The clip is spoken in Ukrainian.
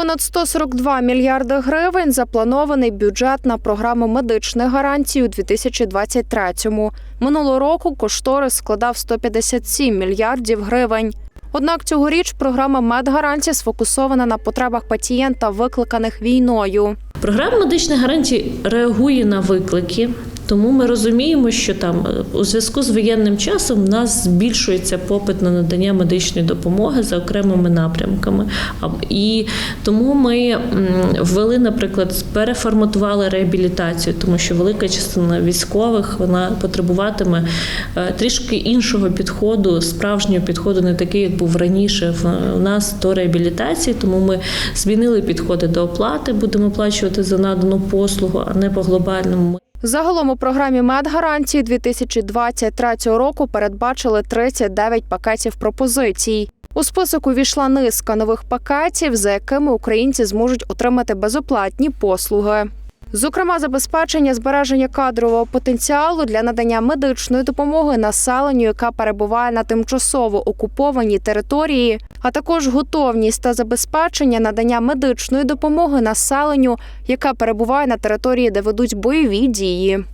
Понад 142 мільярди гривень запланований бюджет на програму медичних гарантій у 2023-му. Минулого року кошторис складав 157 мільярдів гривень. Однак цьогоріч програма медгарантій сфокусована на потребах пацієнта, викликаних війною. Програма медичних гарантій реагує на виклики, тому ми розуміємо, що там е, у зв'язку з воєнним часом в нас збільшується попит на надання медичної допомоги за окремими напрямками. І тому ми ввели, наприклад, переформатували реабілітацію, тому що велика частина військових вона потребуватиме е, трішки іншого підходу, справжнього підходу, не такий, як був раніше в нас до реабілітації. Тому ми змінили підходи до оплати, будемо оплачувати за надану послугу, а не по глобальному. Загалом у програмі медгарантії 2023 року передбачили 39 пакетів пропозицій. У список увійшла низка нових пакетів, за якими українці зможуть отримати безоплатні послуги зокрема забезпечення збереження кадрового потенціалу для надання медичної допомоги населенню, яка перебуває на тимчасово окупованій території, а також готовність та забезпечення надання медичної допомоги населенню, яка перебуває на території, де ведуть бойові дії.